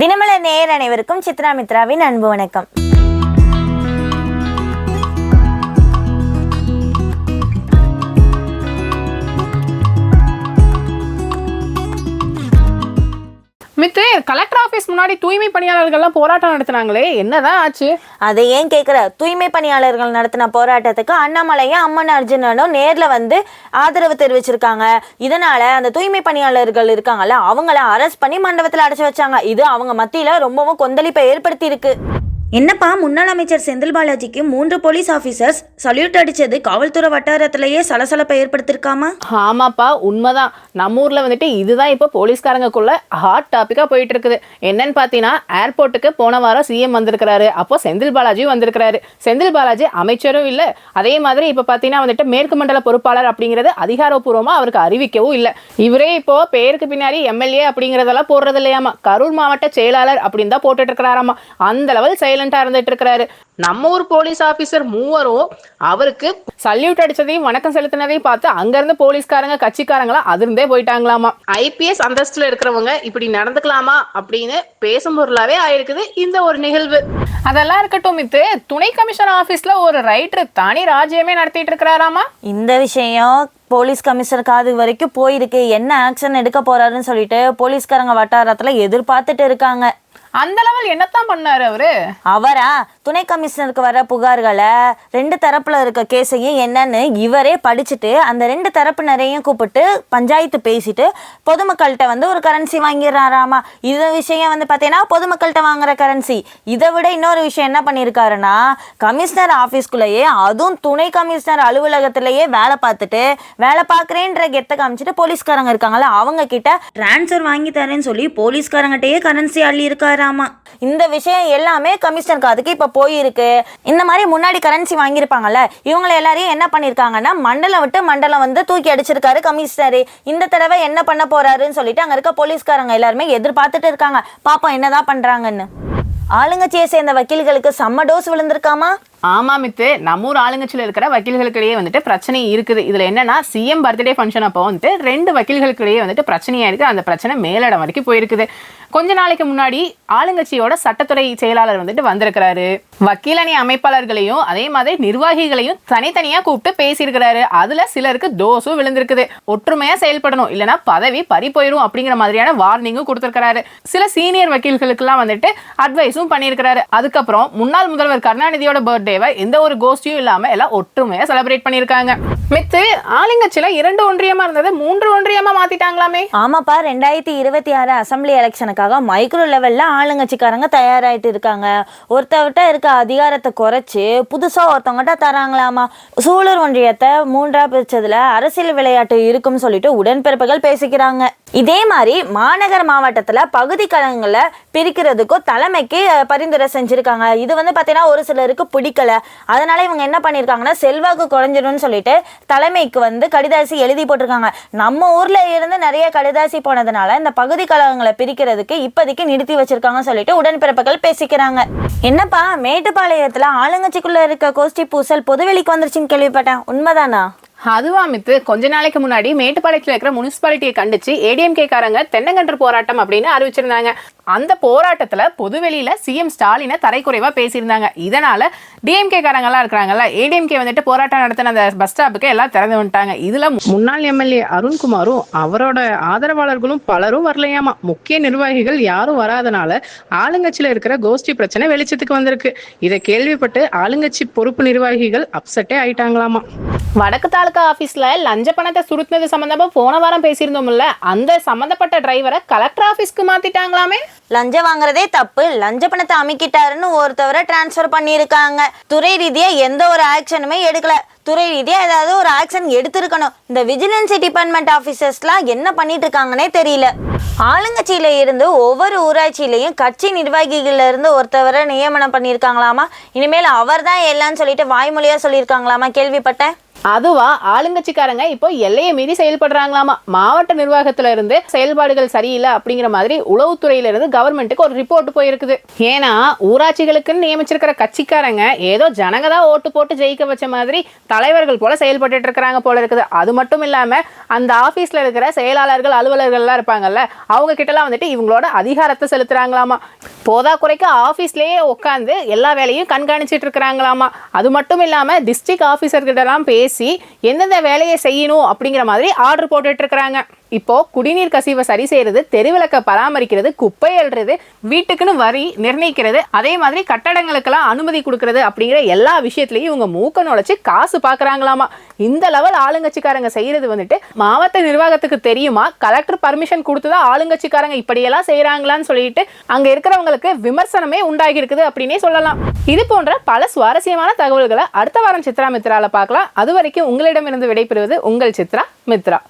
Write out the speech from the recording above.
தினமல நேயர் அனைவருக்கும் சித்ரா மித்ராவின் அன்பு வணக்கம். மித்து கலெக்டர் ஆஃபீஸ் முன்னாடி தூய்மை பணியாளர்கள்லாம் போராட்டம் நடத்துனாங்களே என்னதான் ஆச்சு? அதை ஏன் கேட்குற தூய்மை பணியாளர்கள் நடத்தின போராட்டத்துக்கு அண்ணாமலையும் அம்மன் அர்ஜுனனும் நேரில் வந்து ஆதரவு தெரிவிச்சிருக்காங்க. இதனால அந்த தூய்மை பணியாளர்கள் இருக்காங்கல்ல அவங்கள அரெஸ்ட் பண்ணி மண்டபத்தில் அடைச்சி வச்சாங்க. இது அவங்க மத்தியில் ரொம்பவும் கொந்தளிப்பை ஏற்படுத்தி இருக்கு என்னப்பா முன்னாள் அமைச்சர் செந்தில் பாலாஜிக்கு மூன்று போலீஸ் ஆஃபீஸர்ஸ் சல்யூட் அடிச்சது காவல்துறை வட்டாரத்திலேயே சலசலப்பை ஏற்படுத்திருக்காமா? ஆமாப்பா உண்மைதான். நம்ம ஊர்ல வந்துட்டு இதுதான் இப்போ போலீஸ்காரங்கக்குள்ள ஹாட் டாபிக்கா போயிட்டு இருக்குது என்னன்னு பார்த்தீங்கன்னா ஏர்போர்ட்டுக்கு போன வாரம் சிஎம் வந்திருக்கிறாரு. அப்போ செந்தில் பாலாஜியும் வந்திருக்கிறாரு. செந்தில் பாலாஜி அமைச்சரும் இல்லை. அதே மாதிரி இப்போ பார்த்தீங்கன்னா வந்துட்டு மேற்கு மண்டல பொறுப்பாளர் அப்படிங்கிறது அதிகாரப்பூர்வமாக அவருக்கு அறிவிக்கவும் இல்லை. இவரே இப்போ பேருக்கு பின்னாடி எம்எல்ஏ அப்படிங்கிறதெல்லாம் போடுறது இல்லையாமா கரூர் மாவட்ட செயலாளர் அப்படின்னு தான் போட்டுட்டு இருக்கிறாராமா? அந்த லெவல் சைலண்டா இருந்துட்டு இருக்கிறாரு. நம்ம ஊர் போலீஸ் ஆபீசர் மூவரும் அவருக்கு சல்யூட் அடிச்சதையும் வணக்கம் செலுத்தினதையும் பார்த்து அங்க இருந்த போலீஸ்காரங்க கட்சிக்காரங்களாம் அதிர்ந்தே போயிட்டாங்களாமா. ஐபிஎஸ் அந்தஸ்துல இருக்கிறவங்க இப்படி நடந்துக்கலாமா அப்படின்னு பேசும் பொருளாவே ஆயிருக்குது இந்த ஒரு நிகழ்வு. அதெல்லாம் இருக்கட்டும் மித்து துணை கமிஷனர் ஆபீஸ்ல ஒரு ரைட்டர் தனி ராஜ்யமே நடத்திட்டு இருக்கிறாராமா? இந்த விஷயம் போலீஸ் கமிஷனர் காது வரைக்கும் போயிருக்கு. என்ன ஆக்ஷன் எடுக்க போறாருன்னு சொல்லிட்டு போலீஸ்காரங்க வட்டாரத்துல எதிர்பார்த்துட்டு இருக்காங்க. அந்த லெவல் என்னத்தான் பண்ணாரு அவரு? அவரா? துணை கமிஷனருக்கு வர புகார்களை ரெண்டு தரப்புல இருக்க கேஸையும் என்னன்னு இவரே படிச்சுட்டு அந்த ரெண்டு தரப்பினரையும் கூப்பிட்டு பஞ்சாயத்து பேசிட்டு பொதுமக்கள்கிட்ட வந்து ஒரு கரன்சி வாங்கிடுறாராமா? இது விஷயம் வந்து பார்த்தீங்கன்னா பொதுமக்கள்கிட்ட வாங்குற கரன்சி இதை விட இன்னொரு விஷயம் என்ன பண்ணியிருக்காருன்னா கமிஷனர் ஆஃபீஸ்க்குள்ளேயே அதுவும் துணை கமிஷனர் அலுவலகத்திலேயே வேலை பார்த்துட்டு வேலை பார்க்குறேன்ற கெத்த காமிச்சிட்டு போலீஸ்காரங்க இருக்காங்கல்ல அவங்க கிட்ட ட்ரான்ஸ்ஃபர் வாங்கி தரேன்னு சொல்லி போலீஸ்காரங்கிட்டயே கரன்சி அள்ளி வராமா இந்த விஷயம் எல்லாமே கமிஷனர் காதுக்கு இப்போ போயிருக்கு. இந்த மாதிரி முன்னாடி கரன்சி வாங்கியிருப்பாங்கல்ல இவங்களை எல்லாரையும் என்ன பண்ணியிருக்காங்கன்னா மண்டலம் விட்டு மண்டலம் வந்து தூக்கி அடிச்சிருக்காரு கமிஷனர் இந்த தடவை என்ன பண்ண போறாருன்னு சொல்லிட்டு அங்கே இருக்க போலீஸ்காரங்க எல்லாருமே எதிர்பார்த்துட்டு இருக்காங்க. பாப்போம் என்னதான் பண்றாங்கன்னு. ஆளுங்கட்சியை சேர்ந்த வக்கீல்களுக்கு செம்ம டோஸ் விழுந்திருக்காமா? ஆமா மித்து நம்ம ஊர் ஆளுங்கட்சியில் இருக்கிற வக்கீல்களுக்கிடையே வந்துட்டு பிரச்சனை இருக்குது. இதில் என்னன்னா சிஎம் பர்த்டே ஃபங்க்ஷன் அப்போ வந்துட்டு ரெண்டு வக்கீல்களுக்கிடையே வந்துட்டு பிரச்சனையாக இருக்குது அந்த பிரச்சனை மேலிடம் வரைக்கும் போயிருக்குது. கொஞ்ச நாளைக்கு முன்னாடி ஆளுங்கட்சியோட சட்டத்துறை செயலாளர் வந்துட்டு வந்திருக்கிறாரு. வக்கீலணி அமைப்பாளர்களையும் அதே மாதிரி நிர்வாகிகளையும் தனித்தனியா கூப்பிட்டு பேசியிருக்கிறாரு. அதுல சிலருக்கு தோசும் விழுந்திருக்குது. ஒற்றுமையா செயல்படணும். இல்லைன்னா பதவி பறி போயிடும் அப்படிங்கிற மாதிரியான வார்னிங்கும் கொடுத்திருக்கிறாரு. சில சீனியர் வக்கீல்களுக்கெல்லாம் வந்துட்டு அட்வைஸும் பண்ணியிருக்கிறாரு. அதுக்கப்புறம் முன்னாள் முதல்வர் கருணாநிதியோட பர்த்டே பர்த்டேவை எந்த ஒரு கோஷ்டியும் இல்லாம எல்லாம் ஒற்றுமையா செலிப்ரேட் பண்ணியிருக்காங்க. மித்து ஆளுங்கட்சியில இரண்டு ஒன்றியமா இருந்தது மூன்று ஒன்றியமா மாத்திட்டாங்களாமே. ஆமாப்பா ரெண்டாயிரத்தி இருபத்தி ஆறு அசம்பிளி எலெக்ஷனுக்காக மைக்ரோ லெவல்ல ஆளுங்கட்சிக்காரங்க தயாராயிட்டு இருக்காங்க. ஒருத்தவர்கிட்ட இருக்க அதிகாரத்தை குறைச்சு புதுசா ஒருத்தவங்ககிட்ட தராங்களாமா. சூலூர் ஒன்றியத்தை மூன்றா பிரிச்சதுல அரசியல் விளையாட்டு இருக்கும்னு சொல்லிட்டு உடன்பிறப்புகள் பேசிக்கிறாங்க. இதே மாதிரி மாநகர் மாவட்டத்துல பகுதி கழகங்களை பிரிக்கிறதுக்கும் தலைமைக்கு பரிந்துரை செஞ்சுருக்காங்க. இது வந்து பார்த்தீங்கன்னா ஒரு சிலருக்கு பிடிக்கல. அதனால இவங்க என்ன பண்ணியிருக்காங்கன்னா செல்வாக்கு குறைஞ்சிடும்னு சொல்லிட்டு தலைமைக்கு வந்து கடிதாசி எழுதி போட்டிருக்காங்க. நம்ம ஊர்ல இருந்து நிறைய கடிதாசி போனதுனால இந்த பகுதி கழகங்களை பிரிக்கிறதுக்கு இப்போதைக்கு நிறுத்தி வச்சிருக்காங்கன்னு சொல்லிட்டு உடன்பிறப்புகள் பேசிக்கிறாங்க. என்னப்பா மேட்டுப்பாளையத்துல ஆளுங்கட்சிக்குள்ள இருக்க கோஷ்டி பூசல் பொதுவெளிக்கு வந்துருச்சுன்னு கேள்விப்பட்டேன். உண்மைதானா? அதுவா மித்து கொஞ்ச நாளைக்கு முன்னாடி மேட்டுப்பாளையத்தில் இருக்கிற முனிசிபாலிட்டியை கண்டிச்சு ஏடிஎம்கே காரங்க தென்னங்கன்று போராட்டம் அப்படின்னு அறிவிச்சிருந்தாங்க. அந்த போராட்டத்துல பொதுவெளியில சிஎம் ஸ்டாலினை தரைக்குறைவா பேசியிருந்தாங்க. இதனால டிஎம்கே காரங்கெல்லாம் இருக்கிறாங்கல்ல ஏடிஎம்கே வந்துட்டு போராட்டம் நடத்தின அந்த பஸ் ஸ்டாப்புக்கு எல்லாம் திறந்து வந்துட்டாங்க. இதுல முன்னாள் எம்எல்ஏ அருண்குமாரும் அவரோட ஆதரவாளர்களும் பலரும் வரலையாமா? முக்கிய நிர்வாகிகள் யாரும் வராதனால ஆளுங்கட்சியில இருக்கிற கோஷ்டி பிரச்சனை வெளிச்சத்துக்கு வந்திருக்கு. இதை கேள்விப்பட்டு ஆளுங்கட்சி பொறுப்பு நிர்வாகிகள் அப்செட்டே ஆயிட்டாங்களாமா? வடக்கு தாலுகா ஆபீஸ்ல லஞ்ச பணத்தை சுருட்டினது சம்பந்தமா போன வாரம் பேசியிருந்தோம்ல அந்த சம்பந்தப்பட்ட டிரைவரை கலெக்டர் ஆபீஸ்க்கு மாத்திட்டாங்களாமே? லஞ்சம் வாங்குறதே தப்பு. லஞ்ச பணத்தை அமைக்கிட்டாருன்னு ஒருத்தவரை டிரான்ஸ்ஃபர் பண்ணியிருக்காங்க. துறை ரீதியாக எந்த ஒரு ஆக்ஷனுமே எடுக்கல. துறை ரீதியாக ஏதாவது ஒரு ஆக்ஷன் எடுத்திருக்கணும். இந்த விஜிலன்ஸ் டிபார்ட்மெண்ட் ஆஃபீஸர்ஸ்லாம் என்ன பண்ணிட்டு இருக்காங்கன்னே தெரியல. ஆளுங்கட்சியில இருந்து ஒவ்வொரு ஊராட்சியிலையும் கட்சி நிர்வாகிகள்ல இருந்து ஒருத்தவரை நியமனம் பண்ணியிருக்காங்களாமா? இனிமேல் அவர் தான் எல்லாம்னு சொல்லிட்டு வாய்மொழியா சொல்லியிருக்காங்களாமா? கேள்விப்பட்டேன். அதுவா ஆளுங்கட்சிக்காரங்க இப்போ எல்லையை மீறி செயல்படுறாங்களாமா? மாவட்ட நிர்வாகத்துல இருந்து செயல்பாடுகள் சரியில்லை அப்படிங்கிற மாதிரி உளவுத்துறையில இருந்து கவர்மெண்ட்டுக்கு ஒரு ரிப்போர்ட் போயிருக்குது. ஏன்னா ஊராட்சிகளுக்குன்னு நியமிச்சிருக்கிற கட்சிக்காரங்க ஏதோ ஜனங்க தான் ஓட்டு போட்டு ஜெயிக்க வச்ச மாதிரி தலைவர்கள் போல செயல்பட்டு இருக்கிறாங்க போல இருக்குது. அது மட்டும் இல்லாம அந்த ஆபீஸ்ல இருக்கிற செயலாளர்கள் அலுவலர்கள்லாம் இருப்பாங்கல்ல அவங்க கிட்டலாம் வந்துட்டு இவங்களோட அதிகாரத்தை செலுத்துறாங்களாமா. போதா குறைக்க ஆஃபீஸ்லேயே உட்காந்து எல்லா வேலையும் கண்காணிச்சிட்டு இருக்கிறாங்களாமா. அது மட்டும் இல்லாம டிஸ்ட்ரிக்ட் ஆஃபீஸர்கிட்டலாம் பேசி எந்தெந்த வேலையை செய்யணும் அப்படிங்கிற மாதிரி ஆர்டர் போட்டுட்டு இருக்கிறாங்க. இப்போ குடிநீர் கசிவை சரி செய்யறது தெருவிளக்க பராமரிக்கிறது குப்பை எழுறது வீட்டுக்குன்னு வரி நிர்ணயிக்கிறது அதே மாதிரி கட்டடங்களுக்கெல்லாம் அனுமதி கொடுக்கறது அப்படிங்கிற எல்லா விஷயத்துலையும் இவங்க மூக்க நுழைச்சு காசு பார்க்கறாங்களாமா இந்த லெவல் ஆளுங்கட்சிக்காரங்க செய்யறது வந்துட்டு மாவட்ட நிர்வாகத்துக்கு தெரியுமா? கலெக்டர் பர்மிஷன் கொடுத்துதான் ஆளுங்கட்சிக்காரங்க இப்படியெல்லாம் செய்யறாங்களான்னு சொல்லிட்டு அங்க இருக்கிறவங்களுக்கு விமர்சனமே உண்டாகி இருக்குது அப்படின்னே சொல்லலாம். இது போன்ற பல சுவாரஸ்யமான தகவல்களை அடுத்த வாரம் சித்ரா மித்ரால பார்க்கலாம். அது வரைக்கும் உங்களிடமிருந்து விடைபெறுவது உங்கள் சித்ரா மித்ரா.